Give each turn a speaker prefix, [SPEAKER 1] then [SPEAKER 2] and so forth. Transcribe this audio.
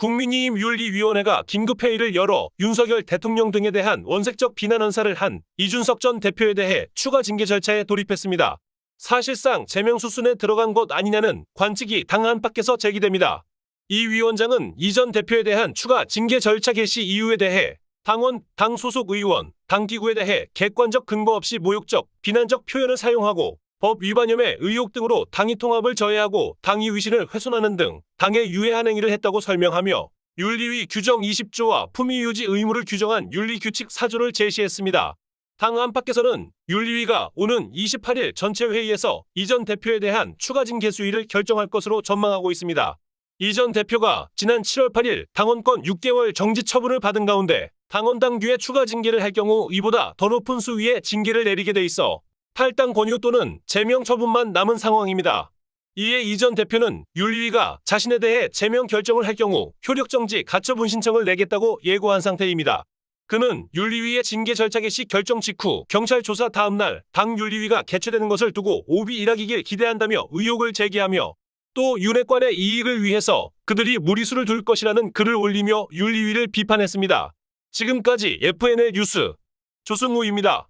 [SPEAKER 1] 국민의힘 윤리위원회가 긴급회의를 열어 윤석열 대통령 등에 대한 원색적 비난 언사를 한 이준석 전 대표에 대해 추가 징계 절차에 돌입했습니다. 사실상 제명수순에 들어간 것 아니냐는 관측이 당 안팎에서 제기됩니다. 이 위원장은 이 전 대표에 대한 추가 징계 절차 개시 이유에 대해 당원, 당 소속 의원, 당 기구에 대해 객관적 근거 없이 모욕적, 비난적 표현을 사용하고 법 위반 혐의 의혹 등으로 당이 통합을 저해하고 당의 위신을 훼손하는 등 당에 유해한 행위를 했다고 설명하며 윤리위 규정 20조와 품위 유지 의무를 규정한 윤리규칙 4조를 제시했습니다. 당 안팎에서는 윤리위가 오는 28일 전체 회의에서 이전 대표에 대한 추가 징계 수위를 결정할 것으로 전망하고 있습니다. 이전 대표가 지난 7월 8일 당원권 6개월 정지 처분을 받은 가운데 당원 당규에 추가 징계를 할 경우 이보다 더 높은 수위의 징계를 내리게 돼 있어 탈당 권유 또는 제명 처분만 남은 상황입니다. 이에 이전 대표는 윤리위가 자신에 대해 제명 결정을 할 경우 효력정지 가처분 신청을 내겠다고 예고한 상태입니다. 그는 윤리위의 징계 절차 개시 결정 직후 경찰 조사 다음 날 당 윤리위가 개최되는 것을 두고 오비 일하기길 기대한다며 의혹을 제기하며 또 윤핵관의 이익을 위해서 그들이 무리수를 둘 것이라는 글을 올리며 윤리위를 비판했습니다. 지금까지 FNL 뉴스 조승우입니다.